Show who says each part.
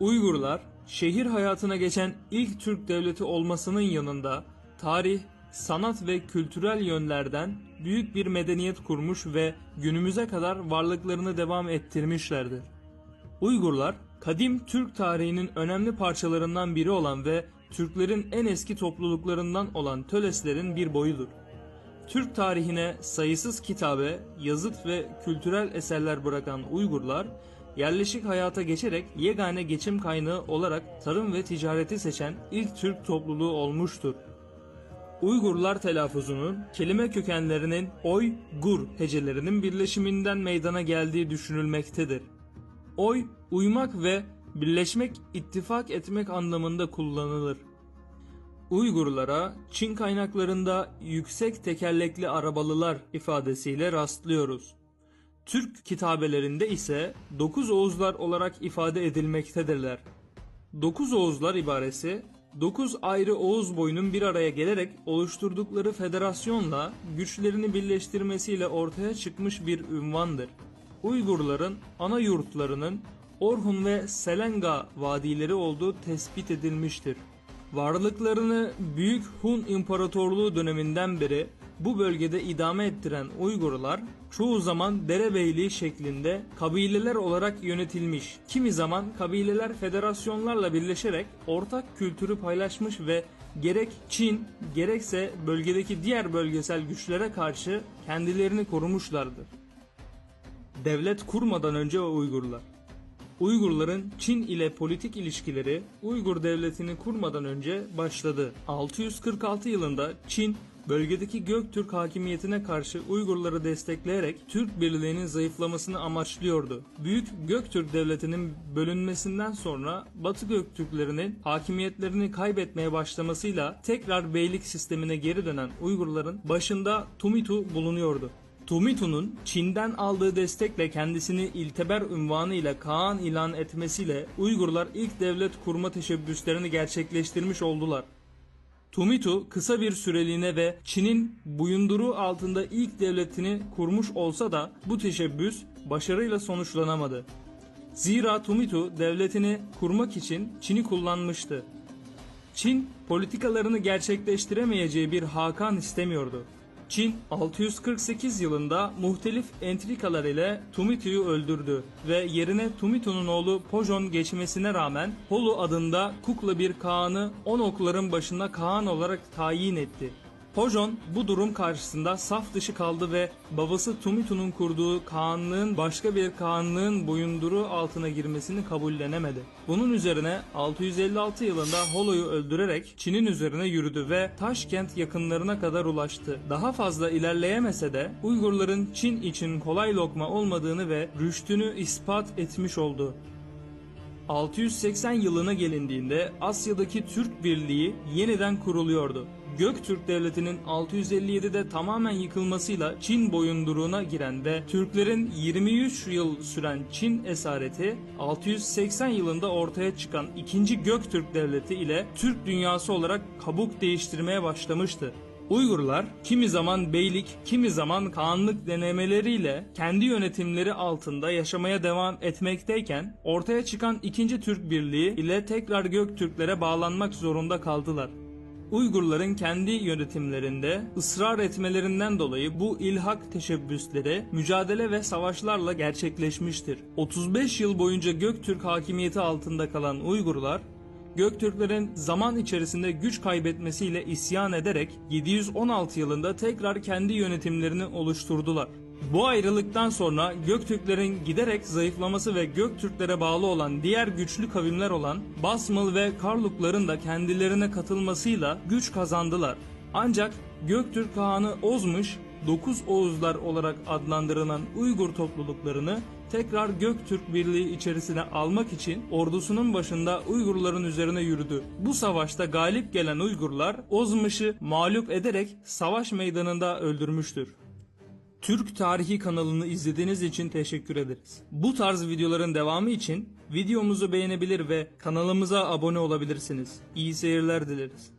Speaker 1: Uygurlar, şehir hayatına geçen ilk Türk devleti olmasının yanında tarih, sanat ve kültürel yönlerden büyük bir medeniyet kurmuş ve günümüze kadar varlıklarını devam ettirmişlerdir. Uygurlar, kadim Türk tarihinin önemli parçalarından biri olan ve Türklerin en eski topluluklarından olan Töleslerin bir boyudur. Türk tarihine sayısız kitabe, yazıt ve kültürel eserler bırakan Uygurlar, yerleşik hayata geçerek yegane geçim kaynağı olarak tarım ve ticareti seçen ilk Türk topluluğu olmuştur. Uygurlar telaffuzunun kelime kökenlerinin oy, gur hecelerinin birleşiminden meydana geldiği düşünülmektedir. Oy, uymak ve birleşmek, ittifak etmek anlamında kullanılır. Uygurlara Çin kaynaklarında yüksek tekerlekli arabalılar ifadesiyle rastlıyoruz. Türk kitabelerinde ise dokuz oğuzlar olarak ifade edilmektedirler. Dokuz oğuzlar ibaresi, dokuz ayrı oğuz boyunun bir araya gelerek oluşturdukları federasyonla güçlerini birleştirmesiyle ortaya çıkmış bir ünvandır. Uygurların ana yurtlarının Orhun ve Selenga vadileri olduğu tespit edilmiştir. Varlıklarını Büyük Hun İmparatorluğu döneminden beri bu bölgede idame ettiren Uygurlar çoğu zaman derebeyliği şeklinde kabileler olarak yönetilmiş. Kimi zaman kabileler federasyonlarla birleşerek ortak kültürü paylaşmış ve gerek Çin gerekse bölgedeki diğer bölgesel güçlere karşı kendilerini korumuşlardır. Devlet kurmadan önce Uygurlar Uygurların Çin ile politik ilişkileri Uygur devletini kurmadan önce başladı. 646 yılında Çin bölgedeki Göktürk hakimiyetine karşı Uygurları destekleyerek Türk birliğinin zayıflamasını amaçlıyordu. Büyük Göktürk devletinin bölünmesinden sonra Batı Göktürklerinin hakimiyetlerini kaybetmeye başlamasıyla tekrar beylik sistemine geri dönen Uygurların başında Tumitu bulunuyordu. Tumitu'nun Çin'den aldığı destekle kendisini İlteber unvanı ile Kaan ilan etmesiyle Uygurlar ilk devlet kurma teşebbüslerini gerçekleştirmiş oldular. Tumitu kısa bir süreliğine ve Çin'in buyunduru altında ilk devletini kurmuş olsa da bu teşebbüs başarıyla sonuçlanamadı. Zira Tumitu devletini kurmak için Çin'i kullanmıştı. Çin politikalarını gerçekleştiremeyeceği bir Hakan istemiyordu. Çin 648 yılında muhtelif entrikalar ile Tumitu'yu öldürdü ve yerine Tumitu'nun oğlu Pojon geçmesine rağmen Holu adında kukla bir Kaan'ı on okların başına Kaan olarak tayin etti. Pojon bu durum karşısında saf dışı kaldı ve babası Tumitu'nun kurduğu Kaanlığın başka bir Kaanlığın boyunduru altına girmesini kabullenemedi. Bunun üzerine 656 yılında Holo'yu öldürerek Çin'in üzerine yürüdü ve Taşkent yakınlarına kadar ulaştı. Daha fazla ilerleyemese de Uygurların Çin için kolay lokma olmadığını ve rüştünü ispat etmiş oldu. 680 yılına gelindiğinde Asya'daki Türk Birliği yeniden kuruluyordu. Göktürk Devleti'nin 657'de tamamen yıkılmasıyla Çin boyunduruğuna giren ve Türklerin 23 yıl süren Çin esareti 680 yılında ortaya çıkan 2. Göktürk Devleti ile Türk dünyası olarak kabuk değiştirmeye başlamıştı. Uygurlar kimi zaman beylik, kimi zaman kağanlık denemeleriyle kendi yönetimleri altında yaşamaya devam etmekteyken ortaya çıkan 2. Türk Birliği ile tekrar Göktürklere bağlanmak zorunda kaldılar. Uygurların kendi yönetimlerinde ısrar etmelerinden dolayı bu ilhak teşebbüsleri mücadele ve savaşlarla gerçekleşmiştir. 35 yıl boyunca Göktürk hakimiyeti altında kalan Uygurlar Göktürklerin zaman içerisinde güç kaybetmesiyle isyan ederek 716 yılında tekrar kendi yönetimlerini oluşturdular. Bu ayrılıktan sonra Göktürklerin giderek zayıflaması ve Göktürklere bağlı olan diğer güçlü kavimler olan Basmıl ve Karlukların da kendilerine katılmasıyla güç kazandılar. Ancak Göktürk Kağan'ı Ozmuş, 9 Oğuzlar olarak adlandırılan Uygur topluluklarını tekrar Göktürk Birliği içerisine almak için ordusunun başında Uygurların üzerine yürüdü. Bu savaşta galip gelen Uygurlar Ozmış'ı mağlup ederek savaş meydanında öldürmüştür. Türk Tarihi kanalını izlediğiniz için teşekkür ederiz. Bu tarz videoların devamı için videomuzu beğenebilir ve kanalımıza abone olabilirsiniz. İyi seyirler dileriz.